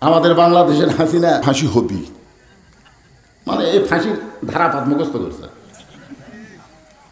আমাদের বাংলাদেশের হাসিনা ফাঁসি হবি। মানে এই ফাঁসির ধারাপাত মুখস্থ করছে।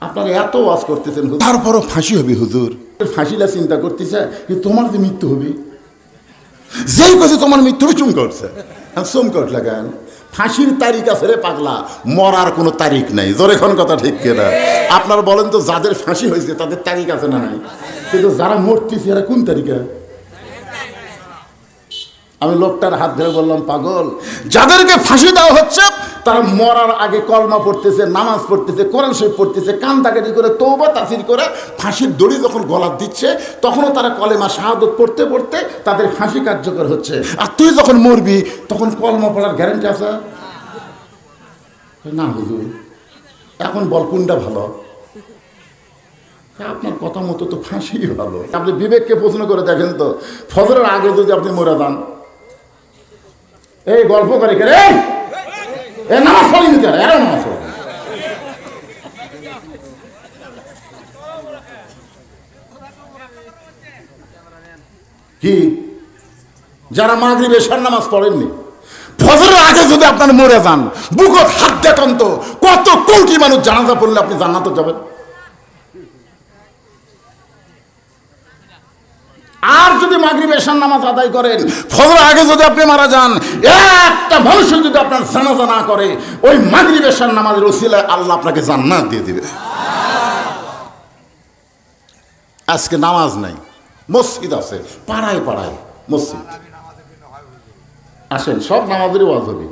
আপনারা এত ওয়াজ করতেছেন। তারপরও ফাঁসি হবে হুজুর। ফাঁসিটা চিন্তা করতেছে যে তোমার যে মৃত্যু হবে। যেই কাছে তোমার মৃত্যু চুম করছে। আর চুম করলে কেন? ফাঁসির তারিখ আছে রে পাগলা। মরার কোনো তারিখ নাই। জোরে কোন কথা ঠিক কিনা? আপনার বলেন তো যাদের ফাঁসি হয়েছে তাদের তারিখ আছে না নাই? কিন্তু যারা মরতেছে এরা কোন তারিখে? আমি লোকটার হাত ধরে বললাম, পাগল, যাদেরকে ফাঁসি দেওয়া হচ্ছে, তারা মরার আগে কলমা পড়তেছে, নামাজ পড়তেছে, কোরআন শরীফ পড়তেছে, কান্দাকাটি করে তৌবা তাসির করে, ফাঁসির দড়ি যখন গলা দিচ্ছে, তখনও তারা কলেমা শাহাদত পড়তে পড়তে তাদের ফাঁসি কার্যকর হচ্ছে। আর তুই যখন মরবি, তখন কলমা পড়ার গ্যারেন্টি আছে? না হুজুর, এখন বল কোনটা ভালো? আপনার কথা মতো তো ফাঁসি ভালো। আপনি বিবেককে প্রশ্ন করে দেখেন তো, ফজরের আগে যদি আপনি মরে যান এই গল্প করে কে রে? এ নামাজ পড়িনি কেন? এরা নামাজ পড়ে কি? যারা মাগরিব এশার নামাজ পড়েননি, ফজরের আগে যদি আপনার মরে যান, বুকত হাত দেখেন তো, কত কোটি মানুষ জানাজা পড়লে আপনি জান্নাতে যাবেন? আর যদি মাগরিব এশার নামাজ আদায় করেন ফজর আগে যদি আপনি মারা যান, একটা মানুষ যদি আপনার জানাজা না করে, ওই মাগরিব এশার নামাজের ওসিলায় আল্লাহ আপনাকে জান্নাত দিয়ে দিবে। আজকে নামাজ নাই, মসজিদ আছে, পাড়ায় পাড়ায়, মসজিদ। আসেন, সব নামাজেরই ওয়াজ হবে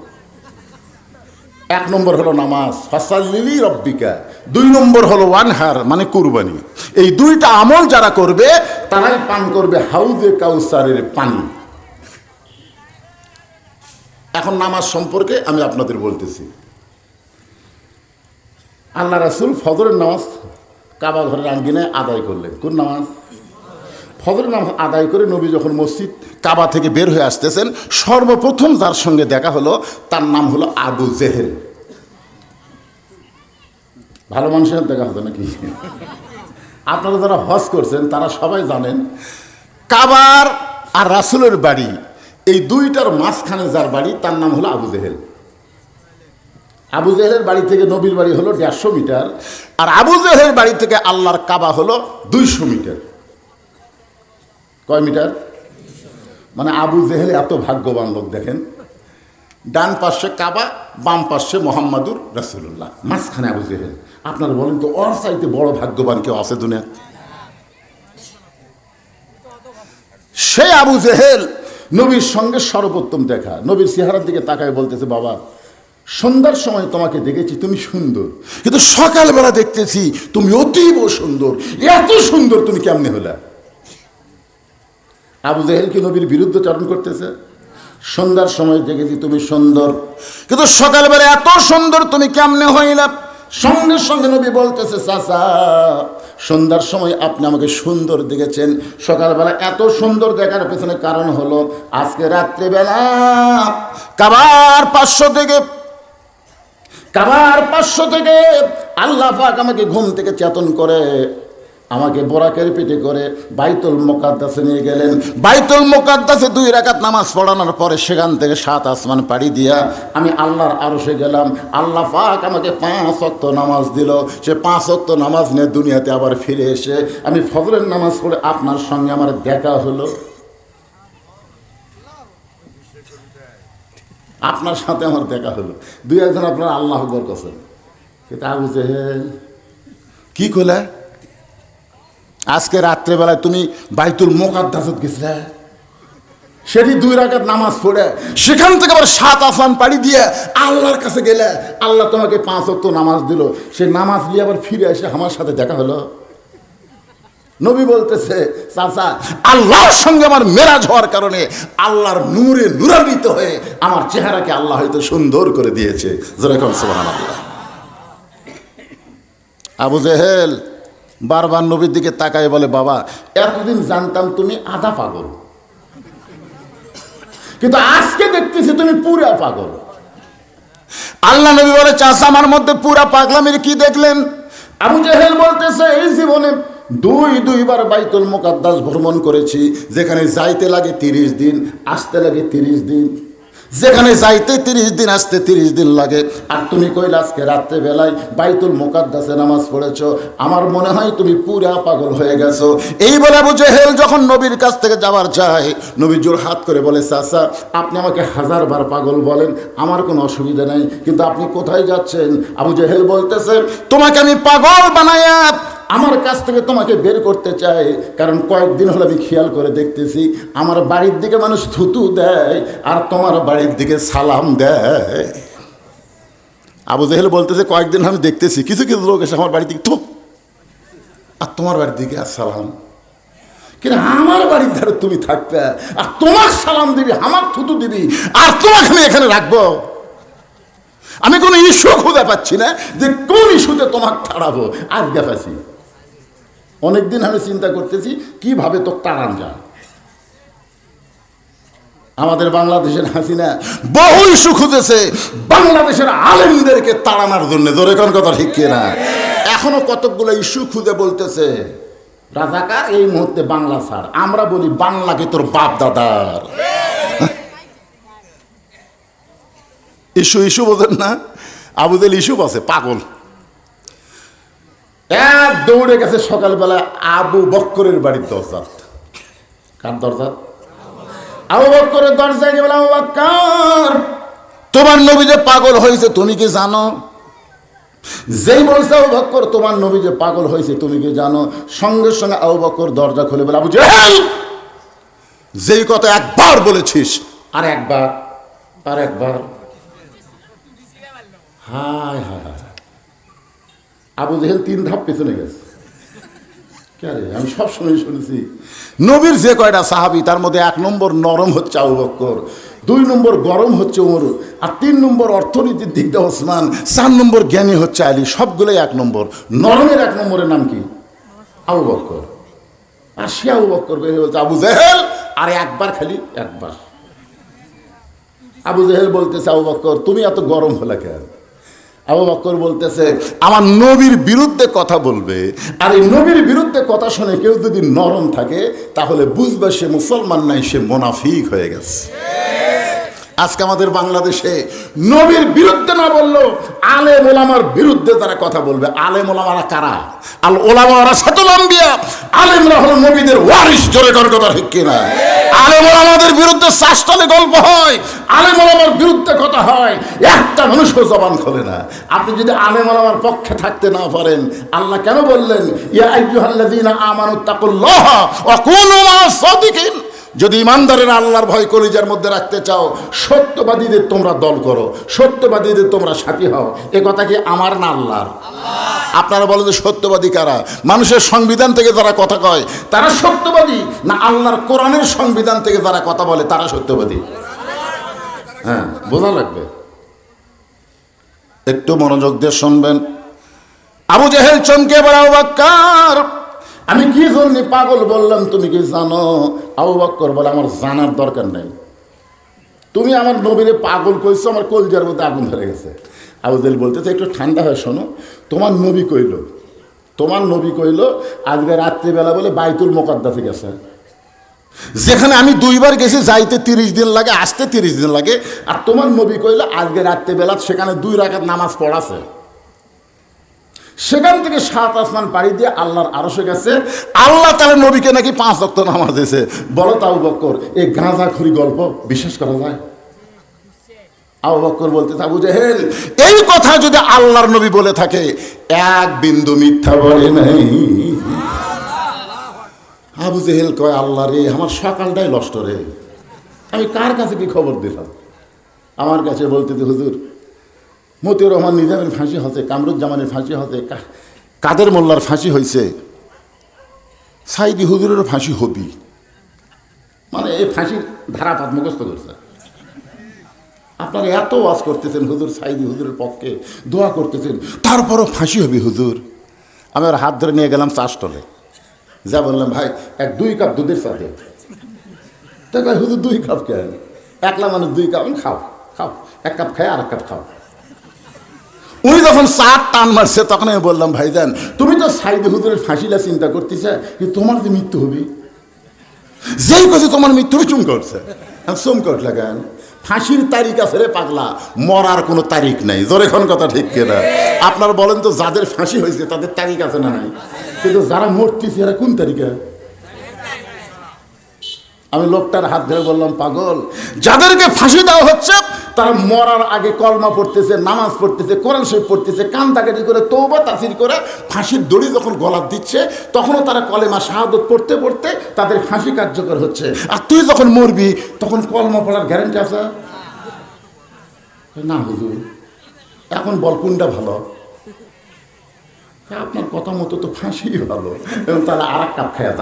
এক নম্বর হলো নামাজ। ফাসাল্লিলি রব্বিকা। দুই নম্বর হলো ওয়ানহার মানে কুরবানি। এই দুইটা আমল যারা করবে, তারাই পান করবে হাউজে কাউসারের পানি। এখন নামাজ সম্পর্কে আমি আপনাদের বলতেছি। আল্লাহ রাসুল ফজরের নামাজ কাবা ঘরের আঙ্গিনায় আদায় করলেন। কোন নামাজ? ফজরের নামাজ আদায় করে নবী যখন মসজিদ কাবা থেকে বের হয়ে আসতেছেন, সর্বপ্রথম যার সঙ্গে দেখা হলো, তার নাম হলো আবু জেহেল। ভালো মানুষের দেখা হতো নাকি? আপনারা যারা হজ করছেন, তারা সবাই জানেন, কাবার আর রাসুলের বাড়ি, এই দুইটার মাঝখানে যার বাড়ি, তার নাম হলো আবু জেহেল। আবু জেহেলের বাড়ি থেকে নবীর বাড়ি হলো দেড়শো মিটার, আর আবু জেহেলের বাড়ি থেকে আল্লাহর কাবা হলো দুইশো মিটার। কয় মিটার? মানে আবু জেহেল এত ভাগ্যবান লোক, দেখেন। ডান পাশে কাবা, বাম পাশে মোহাম্মদুর রাসুল্লাহ মাঝখানে আবু জেহেল। আপনারা বলেন তো, ওর চাইতে বড় ভাগ্যবান কেউ আছে দুনিয়া সে আবু জেহেল নবীর সঙ্গে সর্বোত্তম দেখা। নবীর চেহারার দিকে তাকায় বলতেছে, বাবা, সন্ধ্যার সময় তোমাকে দেখেছি, তুমি সুন্দর। কিন্তু সকালবেলা দেখতেছি তুমি অতীব সুন্দর। এত সুন্দর তুমি কেমনে হলে? আবু জেহেল কি নবীর বিরুদ্ধে চরণ করতেছে। সন্ধ্যার সময় দেখেছি তুমি সুন্দর। কিন্তু সকালবেলা এত সুন্দর তুমি কেমনে হইলা? সঙ্গে সঙ্গে নবী বলতেছে, চাচা, সন্ধ্যার সময় আপনি আমাকে সুন্দর দেখেছেন। সকালবেলা এত সুন্দর দেখার পেছনে কারণ হলো আজকে রাত্রিবেলা কাবার পাঁচশো থেকে, কাবার পাঁচশো থেকে আল্লাহ আমাকে ঘুম থেকে চেতন করে আমাকে বোরাকের পিঠে করে বাইতুল মোকাদ্দাসে নিয়ে গেলেন। বাইতুল মোকাদ্দাসে দুই রাকাত নামাজ পড়ানোর পরে সেখান থেকে সাত আসমান পাড়ি দিয়া আমি আল্লাহর আরশে গেলাম। আল্লাহ পাক আমাকে পাঁচ অক্ত নামাজ দিল। সে পাঁচ অক্ত নামাজ নিয়ে দুনিয়াতে আবার ফিরে এসে আমি ফজরের নামাজ পড়ে আপনার সঙ্গে আমার দেখা হলো। আপনার সাথে আমার দেখা হলো। দুই একজন আপনার আল্লাহ করছেন কিন্তু আবু কি করলে আজকে রাত্রেবেলায় তুমি বাইতুল মোকাদ্দাসত গেছিলে? সেটি দুই রাকাত নামাজ পড়ে, সেখান থেকে আবার সাত আসান পাড়ি দিয়ে আল্লাহর কাছে গেলে আল্লাহ তোমাকে পাঁচ অক্ত নামাজ দিল। সে নামাজ দিয়ে আবার ফিরে এসে আমার সাথে দেখা হলো। নবী বলতেছে, চাচা, আল্লাহর সঙ্গে আমার মেরাজ হওয়ার কারণে আল্লাহর নূরে নূরান্বিত হয়ে আমার চেহারাকে আল্লাহ হয়তো সুন্দর করে দিয়েছে। যেরকম সুবহান আল্লাহ আবু জেহেল বারবার নবীর দিকে তাকায় বলে, বাবা, এতদিন জানতাম তুমি আধা পাগল। কিন্তু আজকে দেখতেছি তুমি পুরা পাগল। আল্লাহ নবী বলে চাষ আমার মধ্যে পুরা পাগলামির কি দেখলেন? আবু জেহেল বলতেছে, এই জীবনে দুই, দুইবার বাইতুল মোকাদ্দাস ভ্রমণ করেছি, যেখানে যাইতে লাগে তিরিশ দিন, আসতে লাগে তিরিশ দিন যেখানে যাইতে তিরিশ দিন, আসতে তিরিশ দিন লাগে। আর তুমি কইলে আজকে রাত্রে বেলায় বাইতুল মোকাদ্দাসে নামাজ পড়েছ। আমার মনে হয় তুমি পুরা পাগল হয়ে গেছো। এই বলে বুঝে হেল যখন নবীর কাছ থেকে যাওয়ার চায়, নবী জোর হাত করে বলে, চাচা, আপনি আমাকে হাজার বার পাগল বলেন, আমার কোনো অসুবিধা নেই। কিন্তু আপনি কোথায় যাচ্ছেন? আবু জেহেল বলতেছে, তোমাকে আমি পাগল বানায়া আমার কাছ থেকে তোমাকে বের করতে চাই। কারণ কয়েকদিন হলো আমি খেয়াল করে দেখতেছি, আমার বাড়ির দিকে মানুষ থুতু দেয় আর তোমার বাড়ির দিকে সালাম দেয়। আবু জাহেল বলতেছে, কয়েকদিন আমি দেখতেছি, কিছু কিছু লোক এসে আমার বাড়ির দিকে থুপ আর তোমার বাড়ির দিকে আর সালাম। কিন্তু আমার বাড়ির ধারে তুমি থাকবে, আর তোমার সালাম দিবি, আমার থুতু দিবি, আর তোমাকে আমি এখানে রাখব? আমি কোনো ইস্যু খুঁজে পাচ্ছি না যে কোন ইস্যুতে তোমাকে ছাড়াবো আজকে পাচ্ছি অনেকদিন আমি চিন্তা করতেছি, কীভাবে তো তাড়ান যায়। আমাদের বাংলাদেশের হাসিনা বহু ইস্যু খুঁজেছে বাংলাদেশের আলেমদেরকে তাড়ানোর জন্য, জোরে কোন কথা ঠিক না এখনও কতকগুলো ইস্যু খুঁজে বলতেছে, রাজাকার, এই মুহূর্তে বাংলা ছাড়, আমরা বলি বাংলাকে তোর বাপ দাদার। ইস্যু ইস্যু বোঝেন না? আবুদের ইস্যু আছে, পাগল। এক দৌড়ে গেছে সকালবেলা আবু বক্করের বাড়ির দরজা। কার দরজা? আবু বক্করের দরজায় গিয়ে বলে, আবু তোমার নবী যে পাগল হয়েছে, তুমি কি জানো? যেই বলছে আবু বক্কর, তোমার নবী যে পাগল হয়েছে, তুমি কি জানো? সঙ্গে সঙ্গে আবু বক্কর দরজা খুলে বলে, আবু যেই কথা একবার বলেছিস। আর একবার আর একবার। হায় হায়। আবু জেহেল তিন ধাপ পেছনে গেছে। কে রে, আমি সব সময় শুনেছি, নবীর যে কয়টা সাহাবি, তার মধ্যে এক নম্বর নরম হচ্ছে আবু বক্কর, দুই নম্বর গরম হচ্ছে ওমর আর তিন নম্বর অর্থনীতির দিক দিয়ে ওসমান, চার নম্বর জ্ঞানী হচ্ছে আলী, সবগুলোই এক নম্বর। নরমের এক নম্বরের নাম কি? আবু বক্কর। আর সে আবু বক্কর বেরিয়ে বলছে, আবু জেহেল? আর একবার খালি, একবার। আবু জেহেল বলতেছে, আবু বক্কর, তুমি এত গরম হলে কেন? আবু বক্কর বলতেছে, আমার নবীর বিরুদ্ধে কথা বলবে, আর এই নবীর বিরুদ্ধে কথা শুনে কেউ যদি নরম থাকে, তাহলে বুঝবে সে মুসলমান নাই, সে মোনাফিক হয়ে গেছে। আজকে আমাদের বাংলাদেশে নবীর বিরুদ্ধে না বলল আলে ওলামার বিরুদ্ধে তারা কথা বলবে। আলে ওলামারা কারা? আল ওলামারা সাতুলাম্বিয়া আলেমরা হলো নবীদের ওয়ারিস জোরে কর কথা ঠিক কিনা? আলেম ওলামাদের বিরুদ্ধে শাসটালে গল্প হয় আলে ওলামার বিরুদ্ধে কথা হয়, একটা মানুষও জবান খোলে না। আপনি যদি আলে ওলামার পক্ষে থাকতে না পারেন, আল্লাহ কেন বললেন, ইয়া আইয়ুহাল্লাযীনা আমানু তাকুল্লাহ ওয়া কুনু মা'আস সাদিকিন যদি ইমানদারের আল্লাহর ভয় কলিজার মধ্যে রাখতে চাও, সত্যবাদীদের তোমরা দল করো, সত্যবাদীদের তোমরা সাথী হও। এ কথা কি আমার না আল্লাহর? আপনারা বলেন যে সত্যবাদী কারা? মানুষের সংবিধান থেকে যারা কথা কয়, তারা সত্যবাদী? না আল্লাহর কোরআনের সংবিধান থেকে যারা কথা বলে, তারা সত্যবাদী? হ্যাঁ বোঝা লাগবে? একটু মনোযোগ দিয়ে শুনবেন। আবু জাহেল চমকে বড় বাক্কার আমি কি জন্য পাগল বললাম, তুমি কি জানো? আবু বক্কর বলে, আমার জানার দরকার নেই। তুমি আমার নবীরে পাগল কইছো, আমার কলজার মধ্যে আগুন ধরে গেছে। আবু জাহেল বলতেছে, একটু ঠান্ডা হয় শোনো। তোমার নবী কইল, তোমার নবী কইল, আজকে রাত্রিবেলা বলে বাইতুল মোকাদ্দাসে গেছে। যেখানে আমি দুইবার গেছি, যাইতে তিরিশ দিন লাগে, আসতে তিরিশ দিন লাগে। আর তোমার নবী কইল, আজকে রাত্রিবেলা সেখানে দুই রাখাত নামাজ পড়াছে। সেখান থেকে সাত আসমান পাড়ি দিয়ে আল্লাহর আরশে গেছে। আল্লাহ তাহলে নবীকে নাকি পাঁচ রক্ত নামাজ দিয়েছে। বলো তাও বক্কর, এই গাঁজা খুরি গল্প বিশ্বাস করা যায়? আবু বক্কর বলতে আবু জাহেল, এই কথা যদি আল্লাহর নবী বলে থাকে, এক বিন্দু মিথ্যা বলে নাই। আবু জেহেল কয়, আল্লাহ রে, আমার সকালটাই নষ্ট রে। আমি কার কাছে কি খবর দিলাম? আমার কাছে বলতে যে হুজুর মতিউর রহমান নিজামের ফাঁসি হচ্ছে কামরুজ্জামানের ফাঁসি হচ্ছে কাদের মোল্লার ফাঁসি হয়েছে, সাইদি হুজুরেরও ফাঁসি হবি। মানে এই ফাঁসির ধারাপাত মুখস্থ করছে। আপনারা এত ওয়াজ করতেছেন হুজুর, সাইদি হুজুরের পক্ষে দোয়া করতেছেন, তারপরও ফাঁসি হবি হুজুর। আমি ওর হাত ধরে নিয়ে গেলাম চা স্টলে যা বললাম, ভাই, এক দুই কাপ দুধের সাথে। তা কয়, হুজুর, দুই কাপ কেন? একলা মানুষ দুই কাপ, খাও খাও, এক কাপ খাই আর এক কাপ খাও। উনি যখন চার টান মারছে, তখন আমি বললাম, ভাইজান, তুমি তো সাইদে হুজুরের ফাঁসিলা চিন্তা করতেছে যে তোমার যে মৃত্যু হবে? যেই কথা তোমার মৃত্যুর চুম করছে। চুম কট লাগান ফাঁসির তারিখ আছে রে পাগলা, মরার কোনো তারিখ নাই। জোরে কোন কথা ঠিক কিনা? আপনার বলেন তো যাদের ফাঁসি হয়েছে, তাদের তারিখ আছে না নাই? কিন্তু যারা মরতেছে, এরা কোন তারিখে? আমি লোকটার হাত ধরে বললাম, পাগল, যাদেরকে ফাঁসি দেওয়া হচ্ছে, তারা মরার আগে কলমা পড়তেছে, নামাজ পড়তেছে, কোরআন শরীফ পড়তেছে কান্দাকাটি করে তৌবা তাসির করে ফাঁসির দড়ি যখন গলার দিচ্ছে, তখনও তারা কলেমা শাহাদত পড়তে পড়তে তাদের ফাঁসি কার্যকর হচ্ছে। আর তুই যখন মরবি, তখন কলমা পড়ার গ্যারেন্টি আছে? না হুজুর, এখন বল কোনটা ভালো? আপনার কথা মতো তো ফাঁসি ভালো, এবং তারা আর এক কাপ খেয়ে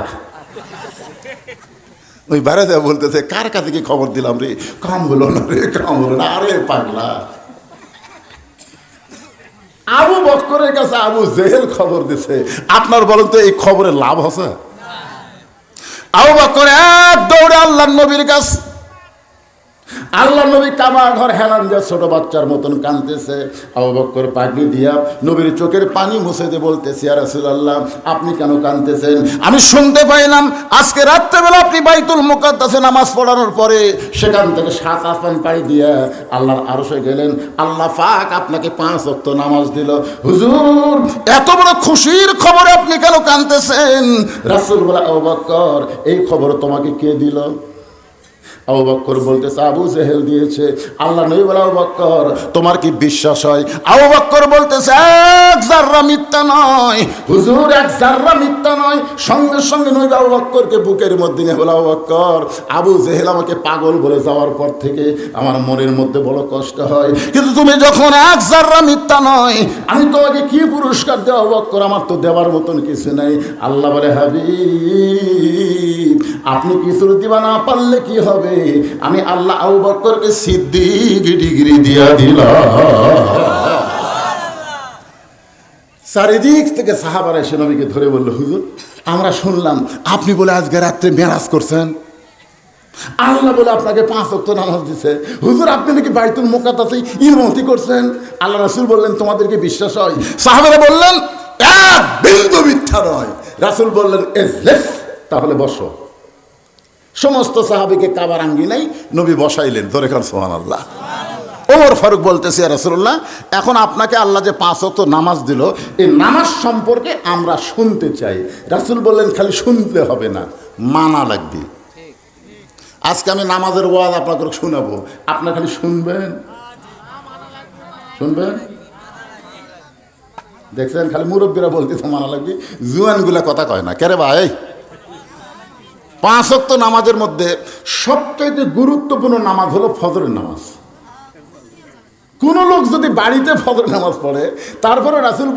ওই বেড়াতে বলতেছে, কার কাছে কি খবর দিলাম রে? কাম হলো না রে, কাম হলো না। আরে পাগলা। আবু বক্করের কাছে আবু জেহেল খবর দিছে। আপনার বলেন তো, এই খবরে লাভ আছে? আবু বক্কর এক দৌড়ে আল্লাহ নবীর কাছে আল্লাহ নবী কামা ঘর হেলান দিয়ে ছোট বাচ্চার মতন কাঁদতেছে। আবু বক্কর পাগড়ি দিয়া নবীর চোখের পানি মুছে দিয়ে বলতেছে আর আল্লাহ আপনি কেন কাঁদতেছেন? আমি শুনতে পাইলাম, আজকে রাত্রেবেলা আপনি বাইতুল মুকাদ্দাসে নামাজ পড়ানোর পরে সেখান থেকে সাত আসমান পাড়ি দিয়া আল্লাহর আরশে গেলেন। আল্লাহ পাক আপনাকে পাঁচ অক্ত নামাজ দিল। হুজুর, এত বড় খুশির খবরে আপনি কেন কাঁদতেছেন? রাসুল বলা আবু এই খবর তোমাকে কে দিল? আবু বক্কর বলতেছে, আবু জেহেল দিয়েছে। আল্লাহ নবী বলে, আবু বক্কর, তোমার কি বিশ্বাস হয়? আবু বক্কর বলতেছে, এক জাররা মিথ্যা নয়। হুজুর, এক জাররা মিথ্যা নয়। সঙ্গে সঙ্গে নবী আবু বক্করকে বুকের মধ্যে নিয়ে বলে, আবু বক্কর, আবু জেহেল আমাকে পাগল বলে যাওয়ার পর থেকে আমার মনের মধ্যে বড় কষ্ট হয়। কিন্তু তুমি যখন এক জাররা মিথ্যা নয়, আমি তোমাকে কি পুরস্কার দেওয়া বক্কর? আমার তো দেওয়ার মতন কিছু নেই। আল্লাহ বলে, হাবিব, আপনি কিছু দিবা না পারলে কি হবে? আমি আল্লাহ আবু বক্করকে সিদ্দিক ডিগ্রি দিয়া দিলাম। চারিদিক থেকে সাহাবারা এসে নবীকে ধরে বলল, হুজুর, আমরা শুনলাম আপনি বলে আজকে রাত্রে মেরাজ করছেন। আল্লাহ বলে আপনাকে পাঁচ অক্ট নামাজ দিছে। হুজুর, আপনি নাকি বাইতুল মোকাতাসে ইমামতি করছেন? আল্লাহ রাসুল বললেন, তোমাদেরকে বিশ্বাস হয়? সাহাবারা বললেন, এক বিন্দু মিথ্যা নয়। রাসুল বললেন, এজলেস, তাহলে বসো। সমস্ত সাহাবিকে কাবার আঙ্গিনাই নবী বসাইলেন। ধরে খান সোহান আল্লাহ ওমর ফারুক বলতেছি রাসুল্লাহ এখন আপনাকে আল্লাহ যে পাঁচ অক্ত নামাজ দিল, এই নামাজ সম্পর্কে আমরা শুনতে চাই। রাসুল বললেন, খালি শুনতে হবে না, মানা লাগবে। আজকে আমি নামাজের ওয়াজ আপনাকে শোনাবো। আপনার খালি শুনবেন? শুনবেন? দেখছেন? খালি মুরব্বীরা বলতেছে, মানা লাগবে। জুয়ানগুলা কথা কয় না। কেরে ভাই? পাঁচ অক্ত নামাজের মধ্যে সবচাইতে গুরুত্বপূর্ণ নামাজ হলো ফজরের নামাজ। কোন লোক যদি বাড়িতে ফজর নামাজ পড়ে, তারপরে রাসুল